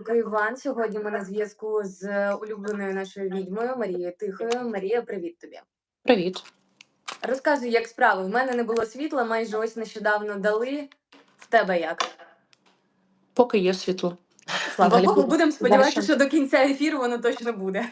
Луки Іван. Сьогодні ми на зв'язку з улюбленою нашою відьмою Марією Тихою. Марія, привіт тобі. Привіт. Розказуй, як справи. В мене не було світла, майже ось нещодавно дали. В тебе як? Поки є світло. Слава Богу, будемо сподіватися, що до кінця ефіру воно точно буде.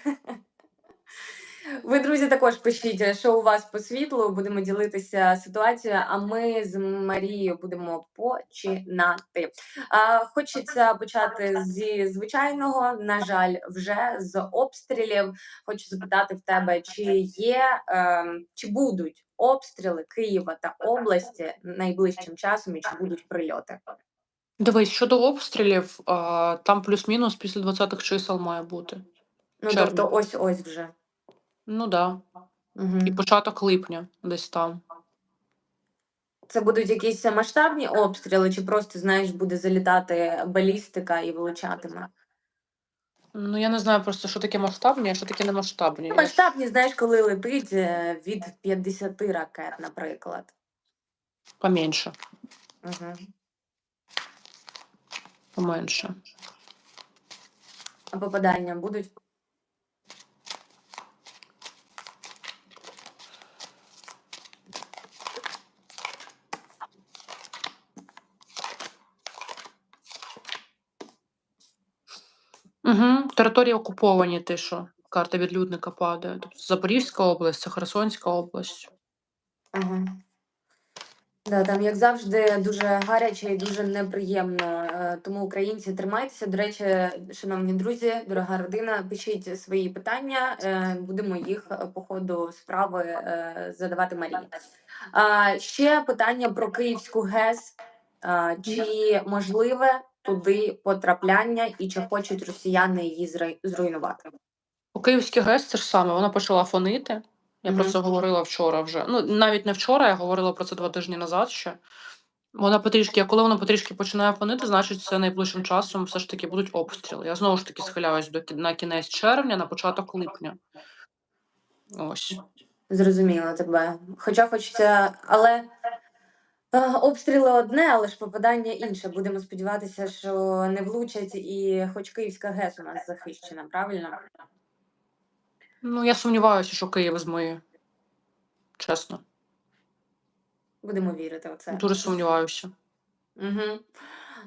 Ви, друзі, також пишіть, що у вас по світлу. Будемо ділитися ситуацією, а ми з Марією будемо починати. А, хочеться почати зі звичайного. На жаль, вже з обстрілів. Хочу запитати в тебе, чи є е, чи будуть обстріли Києва та області найближчим часом, і чи будуть прильоти? Дивись, щодо обстрілів, там плюс-мінус після 20-х чисел має бути. Ну тобто, ось ось вже. Ну да. Угу. І початок липня десь там. Це будуть якісь масштабні обстріли, чи просто знаєш, буде залітати балістика і вилучатиме? Ну я не знаю просто, що таке масштабні, а що таке не масштабні. Ну, масштабні, знаєш, коли летить е, від 50 ракет, наприклад. Поменше, Угу. поменше. А попадання будуть? Угу. Території окуповані, ти що? Карта відлюдника падає. Тобто Запорізька область, це Херсонська область. Ага. Да, там, як завжди, дуже гаряче і дуже неприємно. Е, Тому українці тримайтеся. До речі, шановні друзі, дорога родина, пишіть свої питання. е, Будемо їх е, по ходу справи задавати Марії. Ще питання про Київську ГЕС. Чи можливе туди потрапляння і чи хочуть росіяни її зруйнувати? У Київській ГЕС це ж саме, вона почала фонити. Я про це говорила вчора вже. Ну, навіть не вчора, я говорила про це два тижні назад ще. Вона потрішки, а коли вона потрішки починає фонити, значить це найближчим часом все ж таки будуть обстріли. Я знову ж таки схиляюсь до на кінець червня, на початок липня. Ось. Зрозуміло тебе. Хоча хочеться, але обстріли одне, але ж попадання інше. Будемо сподіватися, що не влучать, і хоч Київська ГЕС у нас захищена, правильно? Ну, я сумніваюся, що Київ змиє. Чесно. Будемо вірити в це. Дуже сумніваюся. Угу.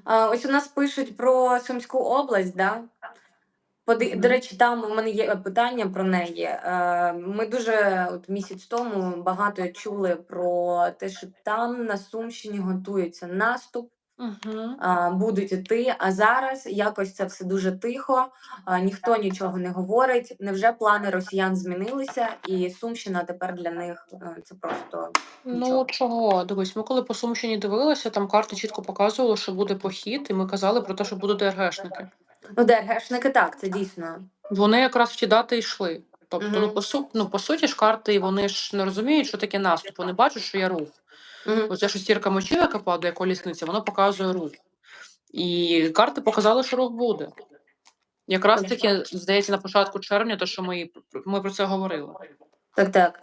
А, ось у нас пишуть про Сумську область, да? Поди... До речі, там у мене є питання про неї. Е, Ми дуже от місяць тому багато чули про те, що там на Сумщині готується наступ. Угу. а, будуть іти. А зараз якось це все дуже тихо, а, ніхто нічого не говорить. Невже плани росіян змінилися, і Сумщина тепер для них е, це просто Ну чого? Дивись, ми коли по Сумщині дивилися, там карти чітко показували, що буде похід, і ми казали про те, що будуть ДРГшники. Ну ДРГшники так, це дійсно. Вони якраз в ті дати йшли. Тобто, Мгм. ну, по, су... ну, по суті ж карти вони ж не розуміють, що таке наступ. Вони бачать, що є рух. Мгм. Оця шестірка мечів, яка падає колісниця, воно показує рух. І карти показали, що рух буде. Якраз таки, здається, на початку червня, то що ми, ми про це говорили. Так, так.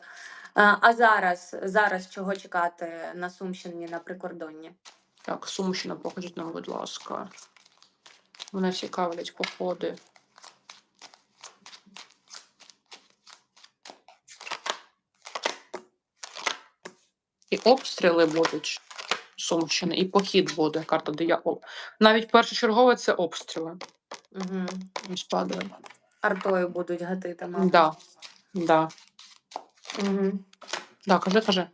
А, а зараз, зараз чого чекати на Сумщині на прикордонні? Так, Сумщина, покажіть нам, будь ласка. Мене цікавлять походи. І обстріли будуть Сумщини, і похід буде. Карта диявол. Навіть першочергове це обстріли. Угу. Падає. Артою будуть гатити, мабуть. Да. Да. Угу. Да, кажи, кажи.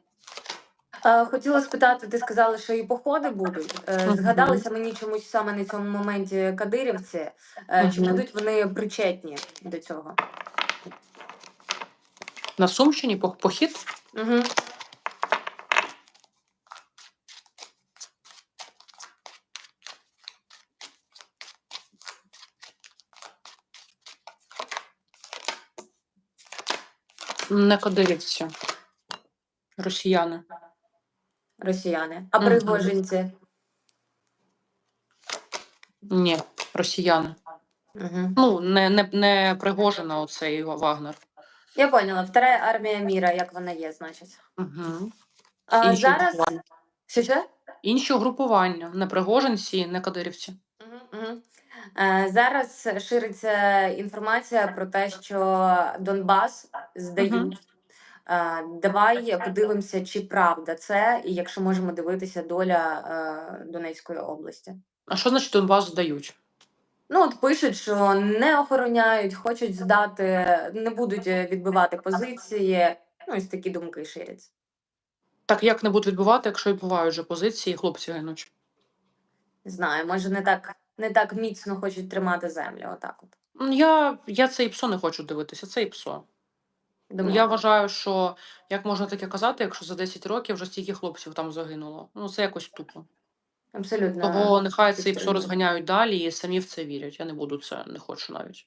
Е, Хотіла спитати, ти сказала, що і походи будуть. Е, Згадалися мені чомусь саме на цьому моменті кадирівці. Е, Чи будуть вони причетні до цього? На Сумщині пох- похід? Угу. Не кадирівці. Росіяни. Росіяни. А Мгм. пригожинці? Ні, росіяни. Угу. Ну, не, не, не Пригожина оцей Вагнер. Я поняла. Вторая армія міра, як вона є, значить. Угу. А Інші зараз. угрупування. Що? Інші угрупування, не Пригожинці, не Кадирівці. Е, Зараз шириться інформація про те, що Донбас здають. Е, Давай подивимося, чи правда це, і якщо можемо дивитися доля е, Донецької області. А що значить Донбас здають? Ну, от пишуть, що не охороняють, хочуть здати, не будуть відбивати позиції. Ну, ось такі думки ширяться. Так як не будуть відбувати, якщо відбувають вже позиції, і хлопці гинуть? Не знаю, може не так, не так міцно хочуть тримати землю. Отак от. Я, я це і псо не хочу дивитися, це і псо. Я вважаю, що як можна таке казати, якщо за 10 років вже стільки хлопців там загинуло. Ну це якось тупо. Абсолютно. Того нехай це і псо розганяють далі і самі в це вірять. Я не буду це, не хочу навіть.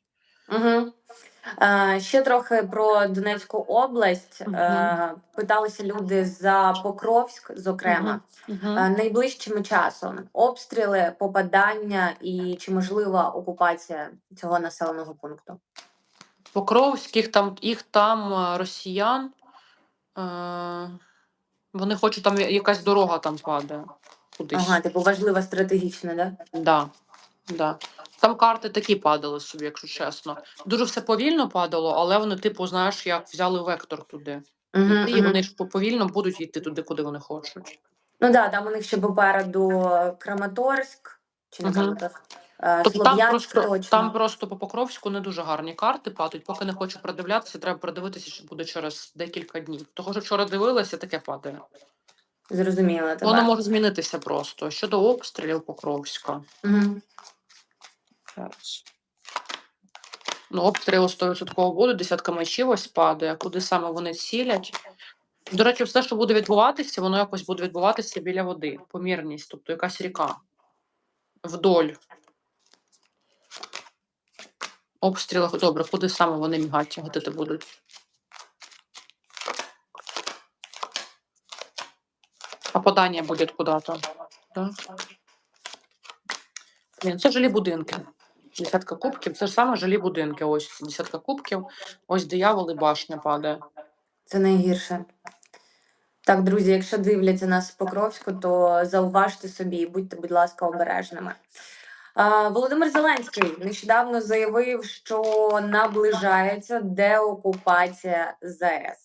Угу. Е, ще трохи про Донецьку область. Е, питалися люди за Покровськ, зокрема. Угу. Е, найближчим часом обстріли, попадання і чи можлива окупація цього населеного пункту? Покровських там їх там е, росіян. Е, вони хочуть там якась дорога там падає. Кудись. Ага, типу важлива стратегічна, да? Да, да. Там карти такі падали собі, якщо чесно. Дуже все повільно падало, але вони, типу, знаєш, як взяли вектор туди. Угу, і вони ж повільно будуть йти туди, куди вони хочуть. Ну да, там у них ще попереду Краматорськ чи не Мгм. Краматорськ, Тобто там просто, точно. там просто по Покровську не дуже гарні карти падають. Поки не хочу продивлятися, треба продивитися, що буде через декілька днів. Того, що вчора дивилася, таке падає. Зрозуміло тебе. Воно може змінитися просто. Щодо обстрілів Покровська. Угу. Зараз. Ну, обстріли 100% будуть, десятка мечів ось падає, куди саме вони цілять. До речі, все, що буде відбуватися, воно якось буде відбуватися біля води, помірність, тобто якась ріка. Вдоль. Обстріли, добре, куди саме вони мігати, гатити будуть. Попадання буде куди-то. Да? Це жилі будинки. Десятка кубків, це ж саме жилі будинки. Ось десятка кубків, ось диявол і башня падає. Це найгірше. Так, друзі, якщо дивляться нас з Покровську, то зауважте собі і будьте, будь ласка, обережними. Володимир Зеленський нещодавно заявив, що наближається деокупація ЗАЕС.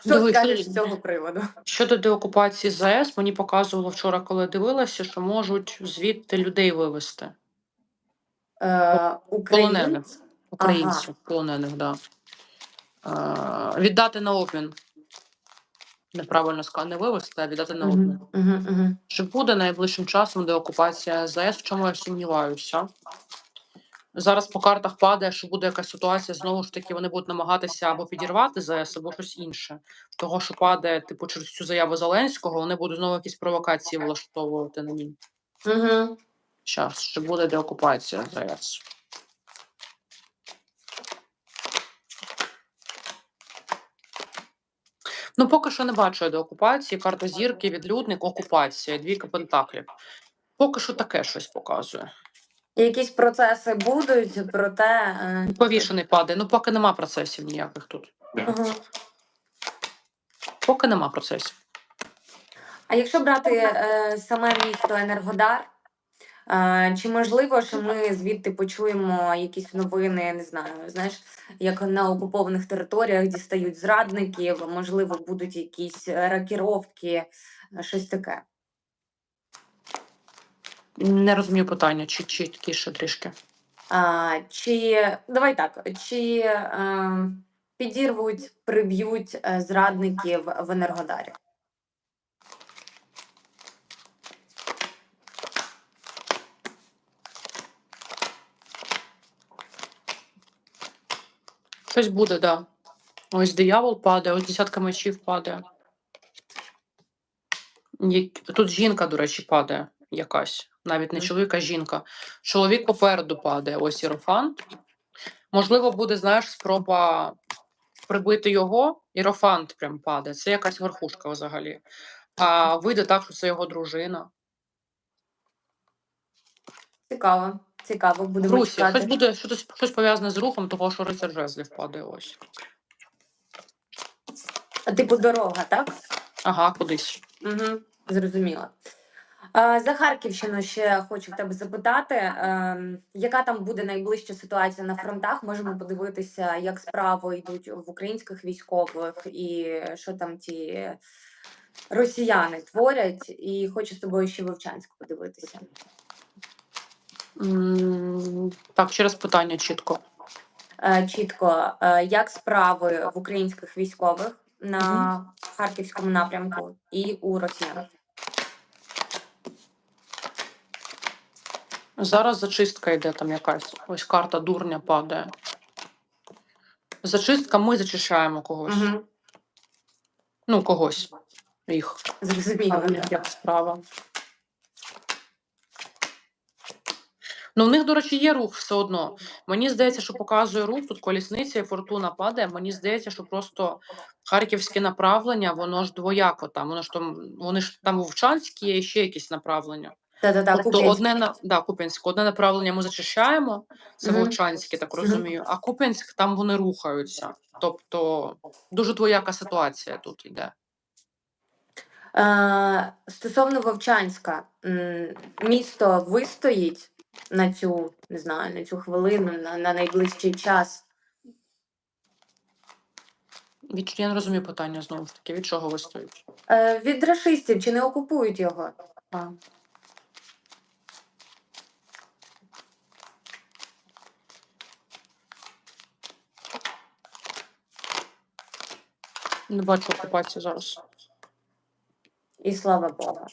Що Дивись, скажеш з цього приводу? Щодо деокупації ЗАЕС, мені показувало вчора, коли дивилася, що можуть звідти людей вивезти. Е, Полонених. Українців, полонених, да. Е, віддати на обмін. Неправильно сказати, не вивезти, а віддати на обмін. Угу, угу, угу. Чи буде найближчим часом деокупація ЗАЕС, в чому я сумніваюся. Зараз по картах падає, що буде якась ситуація, знову ж таки, вони будуть намагатися або підірвати ЗАЕС, або щось інше. Того, що падає, типу, через цю заяву Зеленського, вони будуть знову якісь провокації влаштовувати на ній. Угу. Зараз, чи буде деокупація ЗАЕС? Ну, поки що не бачу я деокупації, карта зірки, відлюдник, окупація, двійка пентаклів. Поки що таке щось показує. Якісь процеси будуть, проте. е, Повішений падає. Ну, поки нема процесів ніяких тут. Ага. Поки нема процесів. А якщо брати е, саме місто Енергодар, чи можливо, що ми звідти почуємо якісь новини, не знаю, знаєш, як на окупованих територіях дістають зрадників, можливо, будуть якісь е, ракіровки, е, щось таке. Не розумію питання, чи чіткіше трішки. А, чи давай так, чи е, підірвуть, приб'ють е, зрадників в Енергодарі? Щось буде, да. Ось диявол падає, ось десятка мечів падає. Тут жінка, до речі, падає якась. Навіть не чоловік, а жінка. Чоловік попереду падає, ось іерофант. Можливо, буде, знаєш, спроба прибити його, іерофант прям падає. Це якась верхушка взагалі. А вийде так, що це його дружина. Цікаво, цікаво, В будемо Русі чекати. буде щось, щось пов'язане з рухом, того, що рицар жезлів падає ось. Типу дорога, так? Ага, кудись. Угу, зрозуміло. А, За Харківщину ще хочу в тебе запитати, ем, яка там буде найближча ситуація на фронтах? Можемо подивитися, як справи йдуть в українських військових і що там ті росіяни творять. І хочу з тобою ще Вовчанськ подивитися. Так, через питання чітко. Е, Чітко, е, як справи в українських військових на харківському напрямку і у росіян? Зараз зачистка йде там якась. Ось карта дурня падає. Зачистка, ми зачищаємо когось. Угу. Ну, когось. Їх. Зрозуміло. Як справа. Ну, в них, до речі, є рух все одно. Мені здається, що показує рух, тут колісниця і фортуна падає. Мені здається, що просто харківське направлення, воно ж двояко там. Воно ж там, вони ж там вовчанські є і ще якісь направлення. Та-та-та, Тобто Куп'янськ. одне на да, Куп'янськ, одне направлення ми зачищаємо, це Мгм. Вовчанське, так розумію. А Куп'янськ там вони рухаються. Тобто дуже двояка ситуація тут йде. Е, Стосовно Вовчанська, місто вистоїть на цю, не знаю, на цю хвилину, на, на найближчий час. Від я не розумію питання знову ж таки. Від чого ви стоїте? Е, Від рашистів чи не окупують його? А. Не бачу окупації зараз. І слава Богу.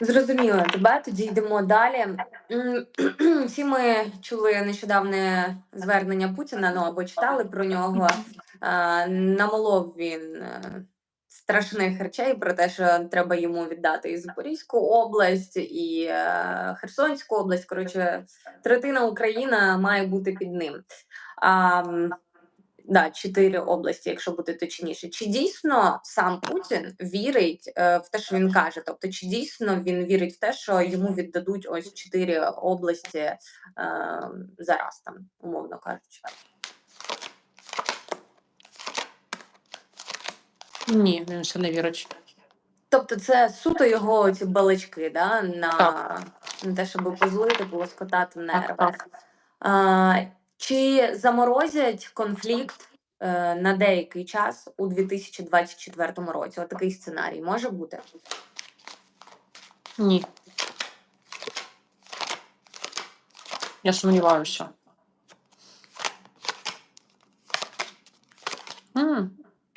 Зрозуміло тебе. Тоді йдемо далі. Всі ми чули нещодавне звернення Путіна, ну або читали про нього. Намолов він е, страшних речей про те, що треба йому віддати і Запорізьку область, і е, Херсонську область. Коротше, третина України має бути під ним. Да, чотири області, якщо бути точніше. Чи дійсно сам Путін вірить е, в те, що він каже? Тобто, чи дійсно він вірить в те, що йому віддадуть ось чотири області е, зараз, там, умовно кажучи? Ні, він ще не вірить. Тобто, це суто його ці балачки, да, на, на те, щоб позлити, полоскотати нерви. так. А, чи заморозять конфлікт е, на деякий час у 2024 році? Отакий сценарій може бути? Ні. Я сумніваюся.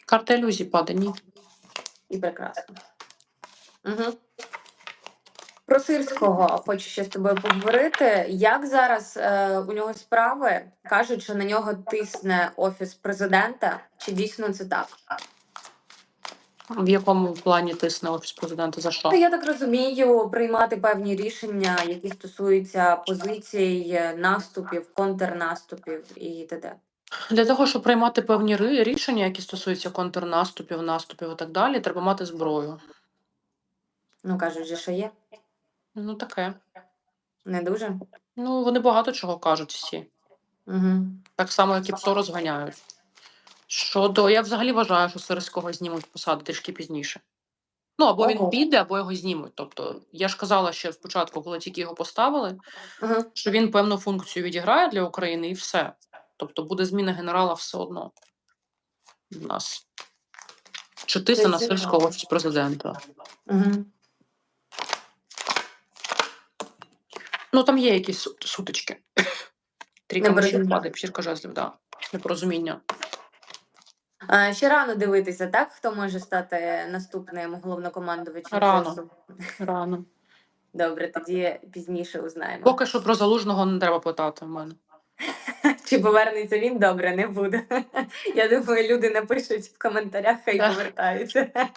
Карта ілюзій падає, ні. І прекрасно. Угу. Про Сирського хочу ще з тобою поговорити. Як зараз е, у нього справи кажуть, що на нього тисне офіс президента? Чи дійсно це так? В якому плані тисне офіс президента за що? Я так розумію, приймати певні рішення, які стосуються позицій, наступів, контрнаступів і т.д. Для того, щоб приймати певні рішення, які стосуються контрнаступів, наступів і так далі, треба мати зброю. Ну кажуть, що є. Ну таке. Не дуже. Ну вони багато чого кажуть всі. Угу. Так само, як і ПСО розганяють. Щодо, я взагалі вважаю, що Сирського знімуть з посади трішки пізніше. Ну, або Ого. він піде, або його знімуть. Тобто, я ж казала ще спочатку, коли тільки його поставили, Угу. що він певну функцію відіграє для України і все. Тобто буде зміна генерала все одно. У нас. Чи тисне на цікаво. Сирського офіс президента? Угу. Ну, там є якісь сут- сутички. Трійка Непорозуміння. падає, п'ятірка жезлів, да. Непорозуміння. А, ще рано дивитися, так? Хто може стати наступним головнокомандувачем? Рано. Рано. Добре, тоді пізніше узнаємо. Поки що про залужного не треба питати в мене. Чи повернеться він? Добре, не буде. Я думаю, люди напишуть в коментарях, хай повертаються.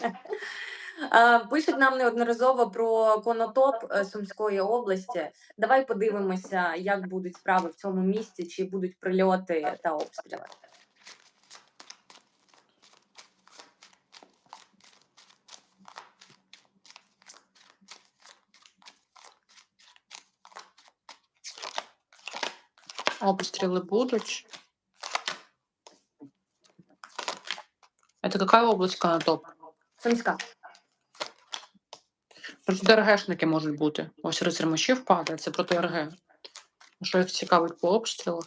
Пишуть нам неодноразово про конотоп е, Сумської області. Давай подивимося, як будуть справи в цьому місті, чи будуть прильоти та обстріли. Обстріли будуть. Это какая область Конотоп? Сумська. РГшники можуть бути. Ось рицар мечів падає, це проти РГ. Що їх цікавить по обстрілах?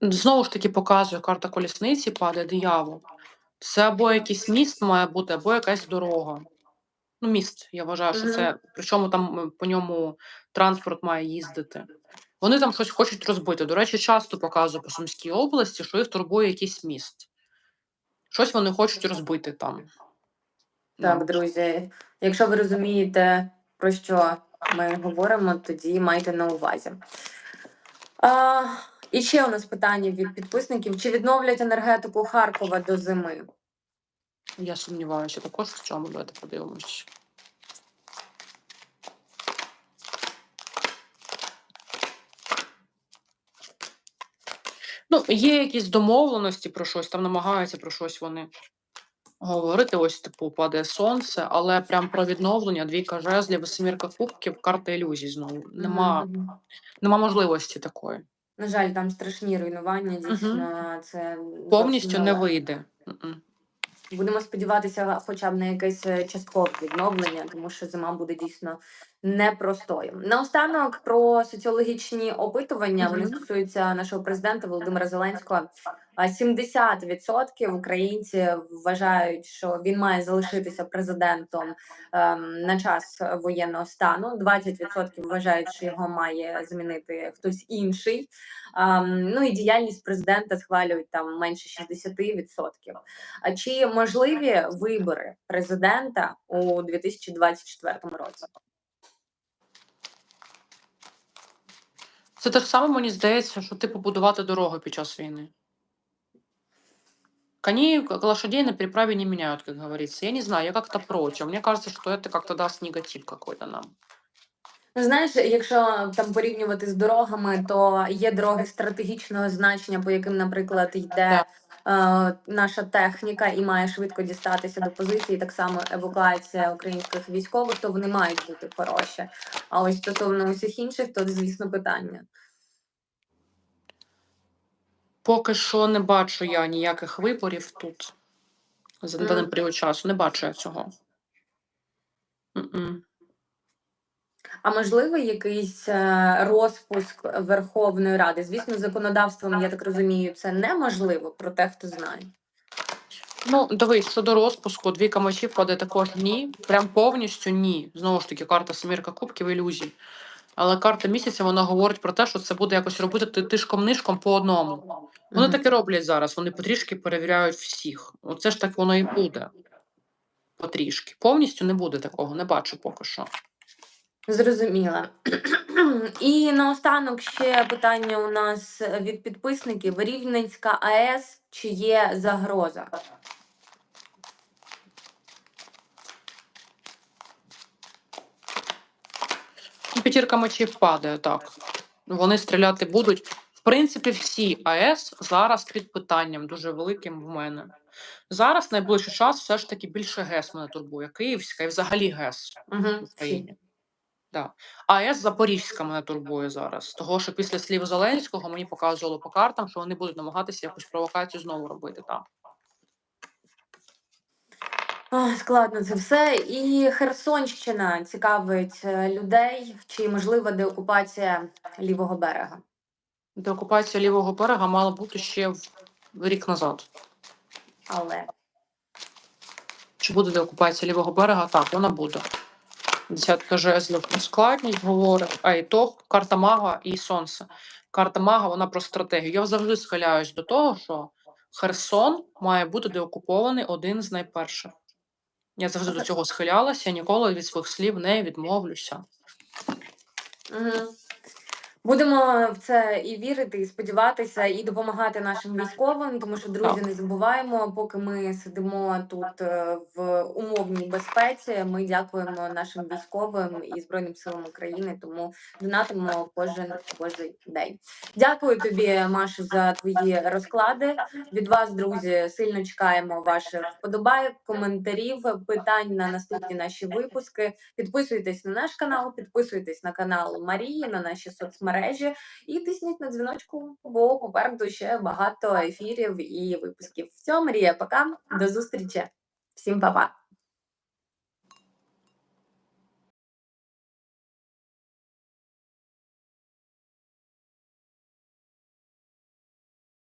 Знову ж таки показує карта колісниці, падає диявол. Це або якийсь міст має бути, або якась дорога. Ну, міст, я вважаю, що це. Причому там по ньому транспорт має їздити. Вони там щось хочуть розбити. До речі, часто показує по Сумській області, що їх турбує якийсь міст. Щось вони хочуть розбити там. Так, Ну, друзі, якщо ви розумієте, про що ми говоримо, тоді майте на увазі. А, і ще у нас питання від підписників: чи відновлять енергетику Харкова до зими? Я сумніваюся також в цьому. Давайте подивимось. Ну, є якісь домовленості про щось, там намагаються про щось вони говорити. Ось, типу, падає сонце, але прям про відновлення, двійка жезлів, семірка кубків, карта ілюзій знову. Нема, Мгм. нема можливості такої. На жаль, там страшні руйнування, дійсно, це Повністю не вийде. Мгм. Будемо сподіватися, хоча б на якесь е, часткове відновлення, тому що зима буде дійсно непростою. Наостанок про соціологічні опитування. Вони стосуються нашого президента Володимира Зеленського. А 70% українців вважають, що він має залишитися президентом ем, на час воєнного стану. 20% вважають, що його має змінити хтось інший. Ем, ну і діяльність президента схвалюють там менше 60%. А чи можливі вибори президента у 2024 році? Це так само мені здається, що типу будувати дороги під час війни. Как лошадей на переправе не меняют, как говорится. Я не знаю, я как-то против. Мне кажется, что это как-то даст негатив какой-то нам. Ну, знаєш, якщо там порівнювати з дорогами, то є дороги стратегічного значення, по яким, наприклад, йде е, наша техніка і має швидко дістатися до позиції. Так само евакуація українських військових, то вони мають бути хороші. А ось стосовно усіх інших, то звісно питання. Поки що не бачу я ніяких виборів тут. За Мгм. даний період часу. Не бачу я цього. М-м. А можливо, якийсь е, розпуск Верховної Ради? Звісно, законодавством, я так розумію, це неможливо, проте хто знає. Ну, дивись, щодо розпуску, двійка мечів падає також ні. Прям повністю ні. Знову ж таки, карта Семірка Кубків ілюзій. Але карта місяця вона говорить про те, що це буде якось робити ти- тишком-нишком по одному. Вони Мгм. так і роблять зараз. Вони потрішки перевіряють всіх. Оце ж так воно і буде. Потрішки. Повністю не буде такого, не бачу поки що. Зрозуміла. І наостанок ще питання у нас від підписників: Рівненська АЕС чи є загроза? П'ятірка мечів падає, так. Вони стріляти будуть. В принципі, всі АЕС зараз під питанням дуже великим в мене. Зараз найближчий час все ж таки більше ГЕС мене турбує. Київська і взагалі ГЕС в Угу. Україні. Да. АЕС Запорізька мене турбує зараз. Того, що після слів Зеленського мені показувало по картам, що вони будуть намагатися якусь провокацію знову робити там. Складно це все. І Херсонщина цікавить е, людей, чи можлива деокупація лівого берега? Деокупація лівого берега мала бути ще в рік назад. Але Чи буде деокупація лівого берега? Так, вона буде. Десятка жезлів про складність говорить, а і то карта мага і сонце. Карта мага вона про стратегію. Я завжди схиляюсь до того, що Херсон має бути деокупований один з найперших. Я завжди до цього схилялася, я ніколи від своїх слів не відмовлюся. Угу. Будемо в це і вірити, і сподіватися, і допомагати нашим військовим, тому що друзі, не забуваємо, поки ми сидимо тут е, в умовній безпеці. Ми дякуємо нашим військовим і збройним силам України. Тому донатимо кожен божий день. Дякую тобі, Машу, за твої розклади. Від вас, друзі, сильно чекаємо ваших вподобайок, коментарів, питань на наступні наші випуски. Підписуйтесь на наш канал, підписуйтесь на канал Марії, на наші соцмережі і тисніть на дзвіночку, бо попереду ще багато ефірів і випусків. Все, Марія, пока, до зустрічі. Всім па-па.